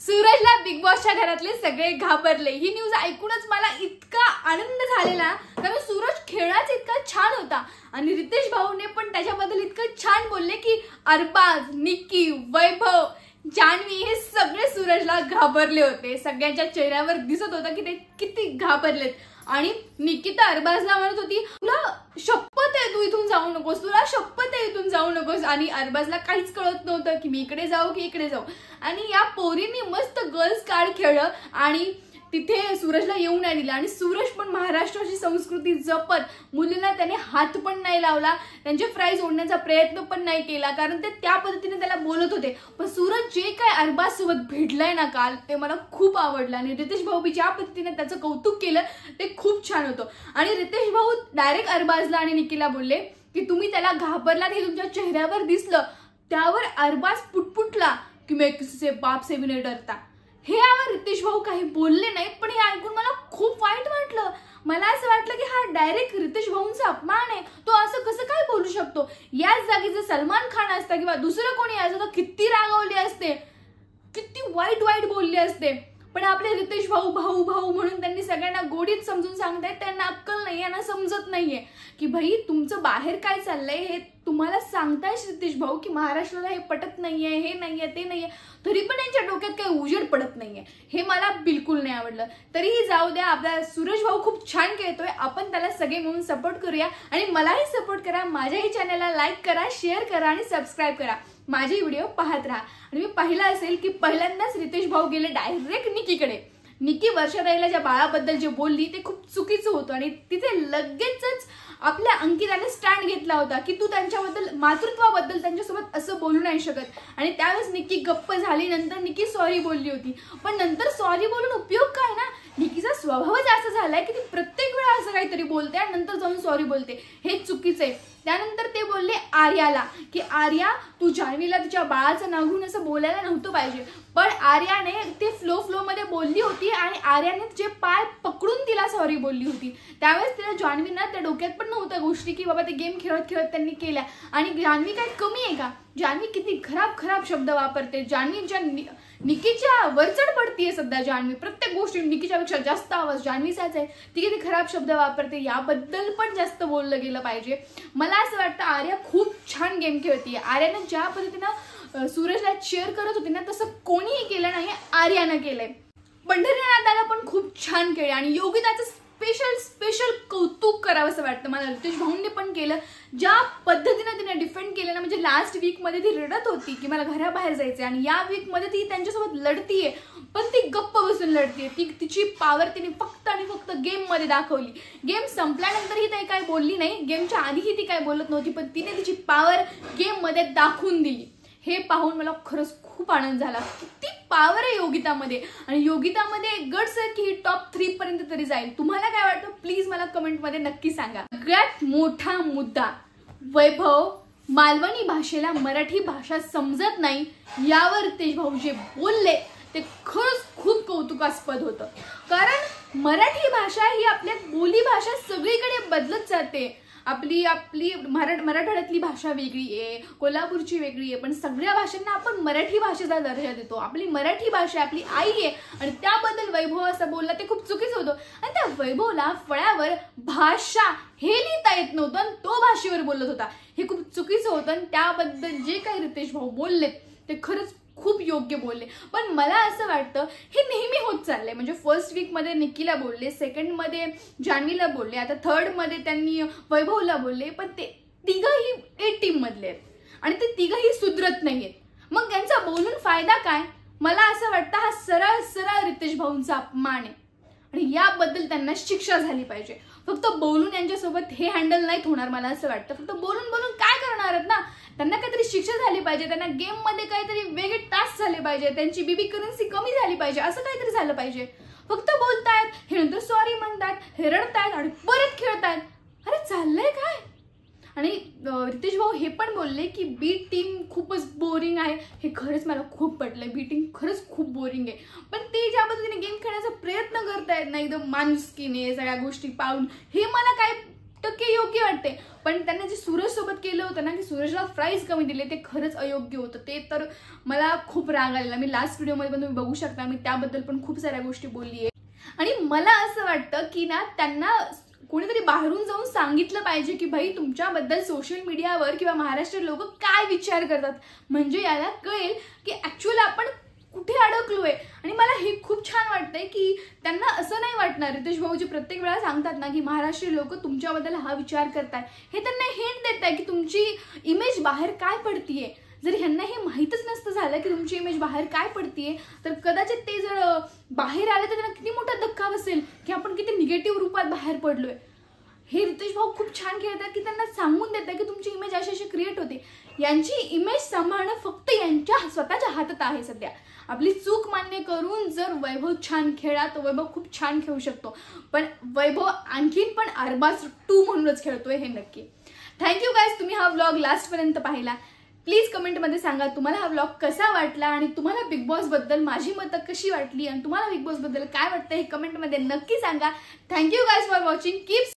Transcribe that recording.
सूरजला बिग बॉसच्या घरातले सगळे घाबरले. ही न्यूज ऐकूनच मला इतका आनंद झालेला कारण सूरज खेळाच इतका छान होता. आणि रितेश भाऊने पण त्याच्याबद्दल इतकं छान बोलले की अरबाज निक्की वैभव जान्हवी हे सगळे सूरजला घाबरले होते. सगळ्यांच्या चेहऱ्यावर दिसत होतं की ते किती घाबरलेत. आणि निकिता अरबाजला म्हणत होती तुला शपथ आहे तू इथून जाऊ नकोस. तुला शपथ जाऊ नकोस. आणि अरबाजला काहीच कळत नव्हतं की मी इकडे जाऊ की इकडे जाऊ. आणि या पोरींनी मस्त गर्ल्स कार्ड खेळलं आणि तिथे सूरजला येऊ नाही दिलं. आणि सूरज पण महाराष्ट्राची संस्कृती जपत. मुलींना त्याने हात पण नाही लावला. त्यांचे प्राईज ओढण्याचा प्रयत्न पण नाही केला. कारण ते त्या पद्धतीने त्याला बोलत होते. पण सूरज जे काय अरबाजसोबत भेटलंय ना काल ते मला खूप आवडलं. आणि रितेश भाऊ बी ज्या पद्धतीने त्याचं कौतुक केलं ते खूप छान होतं. आणि रितेश भाऊ डायरेक्ट अरबाजला आणि निकीला बोलले की तुम्ही त्याला घाबरला हे तुमच्या चेहऱ्यावर दिसलं त्यावर अरबाज पुटपुटला की मी किसीचे बाप से भी डरता. हे यावर रितेश भाऊ काही बोलले नाहीत पण हे ऐकून मला खूप वाईट वाटलं. मला असं वाटलं की हा डायरेक्ट रितेश भाऊंचा अपमान आहे. तो असं कसं काय बोलू शकतो? याच जागी जर सलमान खान असता किंवा दुसरं कोणी असतं तर किती रागवली असते. किती वाईट वाईट बोलली असते. पण आपले रितेश भाऊ भाऊ भाऊ म्हणून त्यांनी सगळ्यांना गोडीत समजून सांगतायत त्यांना अक्कल नाही यांना समजत नाहीये. की भाई तुमचं बाहेर काय चाललंय हे तुम्हाला सांगताय रितेश भाऊ की महाराष्ट्राला हे पटत नाहीये हे नाहीये ते नाहीये. तरी पण यांच्या डोक्यात काही उजेड पडत नाहीये. हे मला बिलकुल नाही आवडलं. तरीही जाऊ द्या आपला सूरज भाऊ खूप छान खेळतोय. आपण त्याला सगळे मिळून सपोर्ट करूया. आणि मलाही सपोर्ट करा. माझ्याही चॅनलला लाईक करा शेअर करा आणि सबस्क्राईब करा. माझे व्हिडिओ पाहत राहा. आणि मी पाहिला असेल की पहिल्यांदाच रितेश भाऊ गेले डायरेक्ट निकीकडे. निकी वर्षाताईला ज्या बाळाबद्दल जे बोलली ते खूप चुकीचं होतं. आणि तिथे लगेचच आपल्या अंकिताने स्टँड घेतला होता की तू त्यांच्याबद्दल मातृत्वाबद्दल त्यांच्यासोबत असं बोलू नाही शकत. आणि त्यावेळेस निकी गप्प झाली नंतर निकी सॉरी बोलली होती. पण नंतर सॉरी बोलून उपयोग काय ना? निकीचा स्वभावच असा झालाय की ती प्रत्येक वेळा असं काहीतरी बोलते आणि नंतर जाऊन सॉरी बोलते. हे चुकीचं आहे त्यानंतर ते बोलले आर्याला की आर्या तू जान्हवीला तिच्या बाळाचं नाव घेऊन असं बोलायला नव्हतं पाहिजे. पण आर्याने ते फ्लो फ्लो मध्ये बोलली होती आणि आर्याने जे पाय पकडून तिला सॉरी बोलली होती. त्यावेळेस तिला जान्हवीना त्या डोक्यात पण नव्हत्या गोष्टी की बाबा ते गेम खेळत खेळत त्यांनी केल्या. आणि जान्हवी काय कमी आहे का? जान्हवी किती खराब खराब शब्द वापरते. जान्हवीच्या निकीच्या वरचढ पडतीये सध्या जान्हवी. प्रत्येक गोष्टी निकीच्या पेक्षा जास्त आवाज जान्हवीचाच आहे. ती किती खराब शब्द वापरते याबद्दल पण जास्त बोललं गेलं पाहिजे. मला असं वाटतं आर्या खूप छान गेम खेळते आर्यानं ज्या पद्धतीनं सूरजला चेअर करत होती ना तसं कोणीही केलं नाही आर्यानं केलंय. पंढरीनाथाला पण खूप छान खेळले आणि योगिताचं स्पेशल स्पेशल कौतुक करावं असं वाटतं मला. रितेश भाऊंनी पण केलं. ज्या पद्धतीनं तिने डिफेंड केलं ना म्हणजे लास्ट वीकमध्ये ती रडत होती की मला घराबाहेर जायचं आणि या वीकमध्ये ती त्यांच्यासोबत लढतीये. पण ती गप्प बसून लढतीये. ती तिची पॉवर तिने फक्त आणि फक्त गेममध्ये दाखवली. गेम संपल्यानंतरही ती काय बोलली नाही. गेमच्या आधीही ती काय बोलत नव्हती पण तिने तिची पॉवर गेममध्ये दाखवून दिली. हे पाहून मला खरंच खूप आनंद झाला. किती पावर आहे योगितामध्ये. आणि योगितामध्ये गट सर की ही टॉप थ्री पर्यंत तरी जाईल. तुम्हाला काय वाटतं? प्लीज मला कमेंटमध्ये नक्की सांगा. सगळ्यात मोठा मुद्दा वैभव मालवणी भाषेला मराठी भाषा समजत नाही यावर तेजभाऊ जे बोलले ते खरंच खूप कौतुकास्पद होतं. कारण मराठी भाषा ही आपल्या बोली भाषा सगळीकडे बदलत जाते. आपली आपली मराठ मराठवाड्यातली भाषा वेगळी आहे कोल्हापूरची वेगळी आहे पण सगळ्या भाषांना आपण मराठी भाषेचा दर्जा देतो. आपली मराठी भाषा आपली आई आहे आणि त्याबद्दल वैभव असं बोलला ते खूप चुकीचं होतं. आणि त्या वैभवला फळ्यावर भाषा हे लिहिता येत नव्हतं आणि तो भाषेवर बोलत होता. हे खूप चुकीचं होतं आणि त्याबद्दल जे काही रितेश भाऊ बोलले ते खरंच खूप योग्य बोलले. पण मला असं वाटतं हे नेहमी होत चाललंय. म्हणजे फर्स्ट वीकमध्ये निकीला बोलले सेकंडमध्ये जान्हवीला बोलले आता थर्डमध्ये त्यांनी वैभवला बोलले पण ते तिघही ए टीममधले आहेत. आणि ते तिघही सुधरत नाही आहेत मग त्यांचा बोलून फायदा काय? मला असं वाटतं हा सरळ सरळ रितेश भाऊंचा अपमान आहे. आणि याबद्दल त्यांना शिक्षा झाली पाहिजे. फक्त बोलून यांच्यासोबत हे हँडल नाहीत होणार मला असं वाटतं. फक्त बोलून बोलून काय आहेत ना त्यांना काहीतरी शिक्षा झाली पाहिजे त्यांना गेममध्ये काहीतरी वेगळे टास्क झाले पाहिजे त्यांची बीबी करन्सी कमी झाली पाहिजे असं काहीतरी झालं पाहिजे. फक्त बोलतायत हे नंतर सॉरी म्हणतात हे रडतायत आणि परत खेळतायत. अरे चाललंय काय? आणि रितेश भाऊ हे पण बोलले की बी टीम खूपच बोरिंग आहे. हे खरंच मला खूप पटलंय. बी टीम खरंच खूप बोरिंग आहे. पण ते ज्या पद्धतीने गेम खेळण्याचा प्रयत्न करतायत ना एकदम माणुसकीने सगळ्या गोष्टी पाहून हे मला काय टक्के योग्य वाटते पण त्यांना जे सूरज सोबत केलं होतं ना की सूरजला प्राईज कमी दिले ते खरंच अयोग्य होतं. ते तर मला खूप राग आलेला. मी लास्ट व्हिडिओमध्ये पण तुम्ही बघू शकता मी त्याबद्दल पण खूप साऱ्या गोष्टी बोलली आहे. आणि मला असं वाटतं की ना त्यांना कोणीतरी बाहेरून जाऊन सांगितलं पाहिजे की भाई तुमच्याबद्दल सोशल मीडियावर किंवा महाराष्ट्र लोक काय विचार करतात. म्हणजे याला कळेल की ऍक्च्युअल आपण कुठे अडकलोय? आणि मला हे खूप छान वाटतंय की त्यांना असं नाही वाटणार रितेश भाऊजी प्रत्येक वेळा सांगतात ना की महाराष्ट्रीय लोक तुमच्याबद्दल हा विचार करताय. हे त्यांना हिंट देत आहे की तुमची इमेज बाहेर काय पडतीये? जर ह्यांना हे माहीतच नसतं झालं की तुमची इमेज बाहेर काय पडतीये तर कदाचित ते जर बाहेर आले तर त्यांना किती मोठा धक्का बसेल की आपण किती निगेटिव्ह रूपात बाहेर पडलोय. हे रितेश भाऊ खूप छान खेळतात की त्यांना सांगून देतात की तुमची इमेज अशी अशी क्रिएट होते. यांची इमेज सांभाळणं फक्त यांच्या स्वतःच्या हातात आहे सध्या. आपली चूक मान्य करून जर वैभव छान खेळा तर वैभव खूप छान खेळू शकतो. पण वैभव आणखीन पण अरबाज टू म्हणूनच खेळतोय हे नक्की. थँक्यू गाईज तुम्ही हा व्लॉग लास्टपर्यंत पाहिला. प्लीज कमेंटमध्ये सांगा तुम्हाला हा व्लॉग कसा वाटला आणि तुम्हाला बिग बॉसबद्दल माझी मतं कशी वाटली आणि तुम्हाला बिग बॉसबद्दल काय वाटतं हे कमेंटमध्ये नक्की सांगा. Thank you guys for watching keep